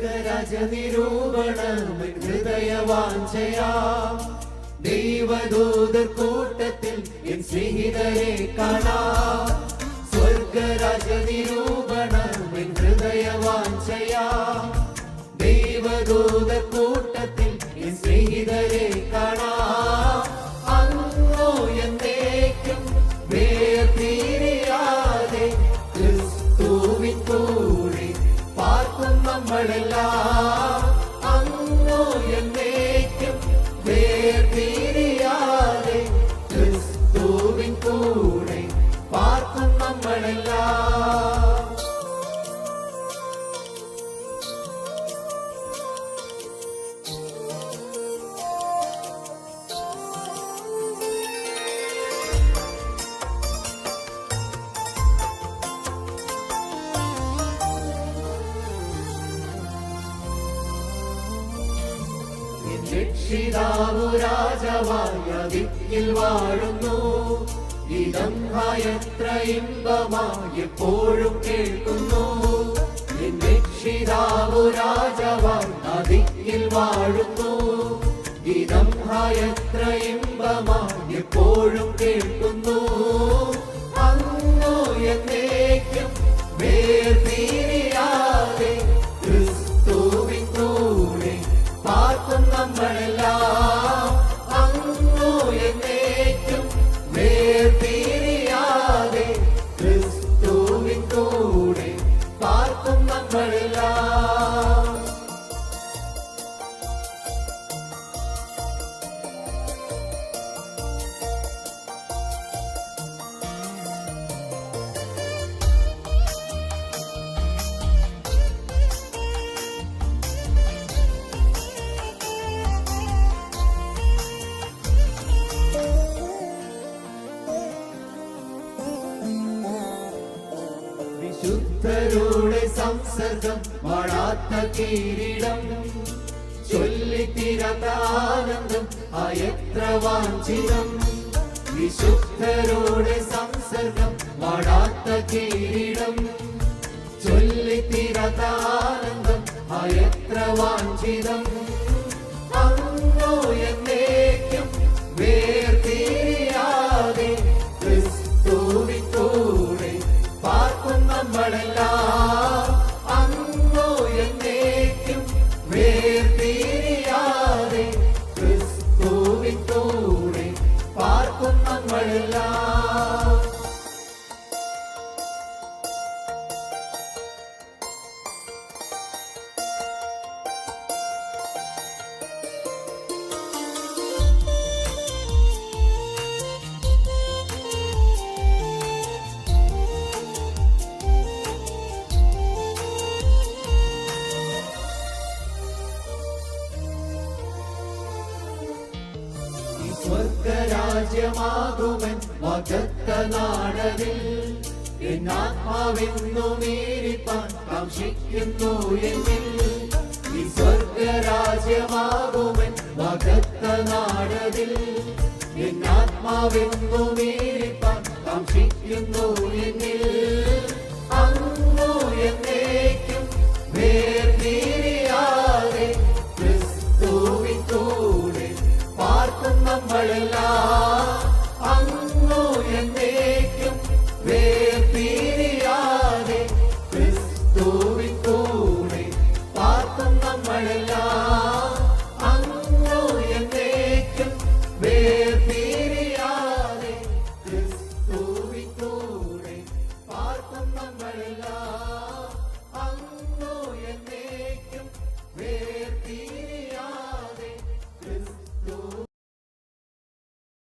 സ്വർഗരാജ ഹൃദയവാഞ്ചയാ. ദൈവദൂതർ കൂട്ടത്തിൽ എൻ സ്നേഹിതരെ കാണാം. സ്വർഗരാജ ഹൃദയവാഞ്ചയാ. ദൈവദൂത കൂട്ടത്തിൽ എൻ സ്നേഹിതരെ കാണാം. അങ്ങോ എന്നേക്കും വേർതിരിയാതെ ക്രിസ്തുവിൻ കൂടെ പാർക്കും നമ്മളെല്ലാം. രക്ഷിതാവു രാജവായ ദിക്കിൽ വാഴുന്നു. ഇതം എത്ര ഇമ്പമായി കേൾക്കുന്നു. രക്ഷിതാവു രാജാവായ ദിക്കിൽ വാഴുന്നു. സംസർഗം വാഴാത്ത കിരീടം. ചൊല്ലിത്തിരത്ത ആനന്ദം അയത്ര വാഞ്ചിതം. വിശുദ്ധരോടെ സംസർഗം വാഴാത്ത കിരീടം. ചൊല്ലിത്തിരത്ത ആനന്ദം അയത്ര വാഞ്ചിതം. അങ്ങോ എന്നേക്കും വേർതിരിയാതെ ക്രിസ്തുവിത്തോടെ പാർക്കും നമ്മളെല്ലാം. സ്വർഗരാജ്യമാകുമൻ മകത്ത നാടനിൽ. എന്നാത്മാവെന്നു മീരിപ്പാൻ കാക്ഷിക്കുന്നു എന്നിൽ. ഈ സ്വർഗരാജ്യമാകുമൻ മകത്ത നാടനിൽ. എന്നാത്മാവെന്നു മീരിപ്പാൻ കാക്ഷിക്കുന്നു എന്നിൽ. അങ്ങോ ക്രിസ്തുവിൻ കൂടെ പാർക്കും നമ്മളെല്ലാം.